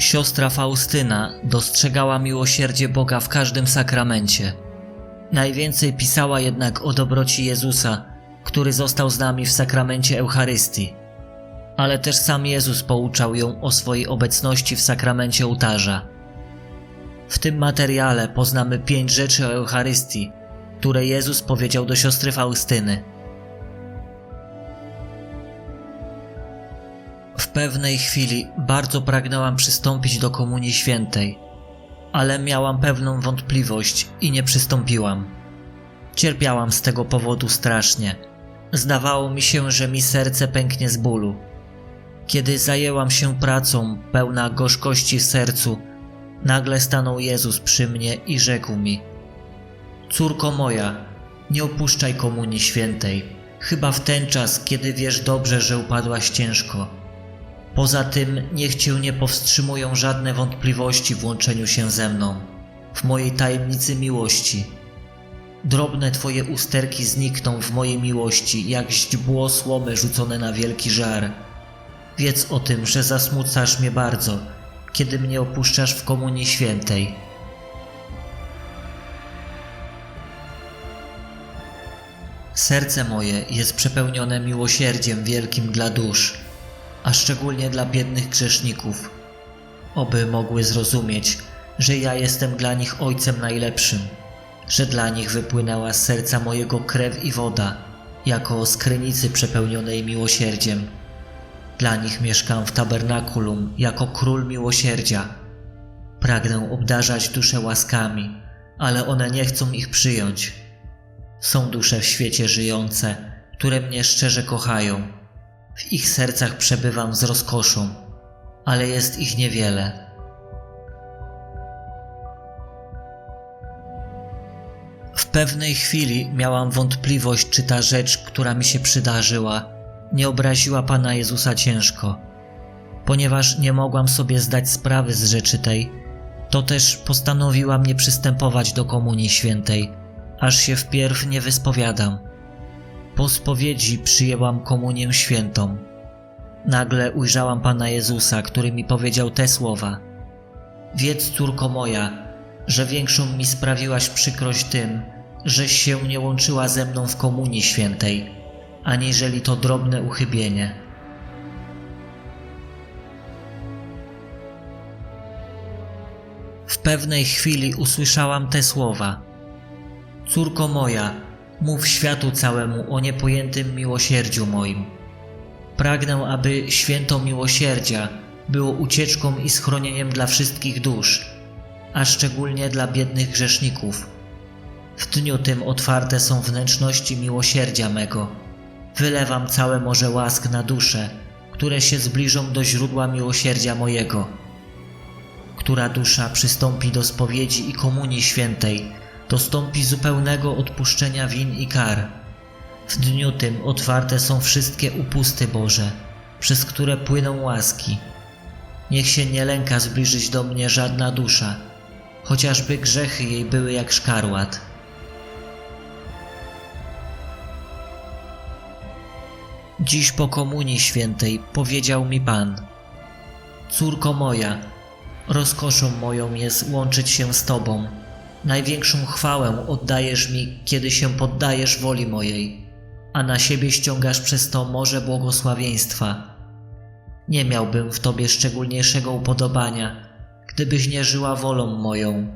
Siostra Faustyna dostrzegała miłosierdzie Boga w każdym sakramencie. Najwięcej pisała jednak o dobroci Jezusa, który został z nami w sakramencie Eucharystii. Ale też sam Jezus pouczał ją o swojej obecności w sakramencie ołtarza. W tym materiale poznamy pięć rzeczy o Eucharystii, które Jezus powiedział do siostry Faustyny. Pewnej chwili bardzo pragnęłam przystąpić do Komunii Świętej, ale miałam pewną wątpliwość i nie przystąpiłam. Cierpiałam z tego powodu strasznie. Zdawało mi się, że mi serce pęknie z bólu. Kiedy zajęłam się pracą, pełna gorzkości w sercu, nagle stanął Jezus przy mnie i rzekł mi: Córko moja, nie opuszczaj Komunii Świętej, chyba w ten czas, kiedy wiesz dobrze, że upadłaś ciężko. Poza tym niech cię nie powstrzymują żadne wątpliwości w łączeniu się ze mną, w mojej tajemnicy miłości. Drobne twoje usterki znikną w mojej miłości, jak źdźbło słomy rzucone na wielki żar. Wiedz o tym, że zasmucasz mnie bardzo, kiedy mnie opuszczasz w Komunii Świętej. Serce moje jest przepełnione miłosierdziem wielkim dla dusz, a szczególnie dla biednych grzeszników, oby mogły zrozumieć, że ja jestem dla nich Ojcem najlepszym, że dla nich wypłynęła z serca mojego krew i woda, jako z przepełnionej miłosierdziem. Dla nich mieszkam w tabernakulum jako król miłosierdzia. Pragnę obdarzać dusze łaskami, ale one nie chcą ich przyjąć. Są dusze w świecie żyjące, które mnie szczerze kochają. W ich sercach przebywam z rozkoszą, ale jest ich niewiele. W pewnej chwili miałam wątpliwość, czy ta rzecz, która mi się przydarzyła, nie obraziła Pana Jezusa ciężko. Ponieważ nie mogłam sobie zdać sprawy z rzeczy tej, to też postanowiłam nie przystępować do Komunii Świętej, aż się wpierw nie wyspowiadam. Po spowiedzi przyjęłam komunię świętą. Nagle ujrzałam Pana Jezusa, który mi powiedział te słowa: Wiedz, córko moja, że większą mi sprawiłaś przykrość tym, żeś się nie łączyła ze mną w komunii świętej, aniżeli to drobne uchybienie. W pewnej chwili usłyszałam te słowa: Córko moja, mów światu całemu o niepojętym miłosierdziu moim. Pragnę, aby święto miłosierdzia było ucieczką i schronieniem dla wszystkich dusz, a szczególnie dla biednych grzeszników. W dniu tym otwarte są wnętrzności miłosierdzia mego. Wylewam całe morze łask na dusze, które się zbliżą do źródła miłosierdzia mojego. Która dusza przystąpi do spowiedzi i komunii świętej, dostąpi zupełnego odpuszczenia win i kar. W dniu tym otwarte są wszystkie upusty Boże, przez które płyną łaski. Niech się nie lęka zbliżyć do mnie żadna dusza, chociażby grzechy jej były jak szkarłat. Dziś po Komunii Świętej powiedział mi Pan: Córko moja, rozkoszą moją jest łączyć się z Tobą. Największą chwałę oddajesz mi, kiedy się poddajesz woli mojej, a na siebie ściągasz przez to morze błogosławieństwa. Nie miałbym w Tobie szczególniejszego upodobania, gdybyś nie żyła wolą moją.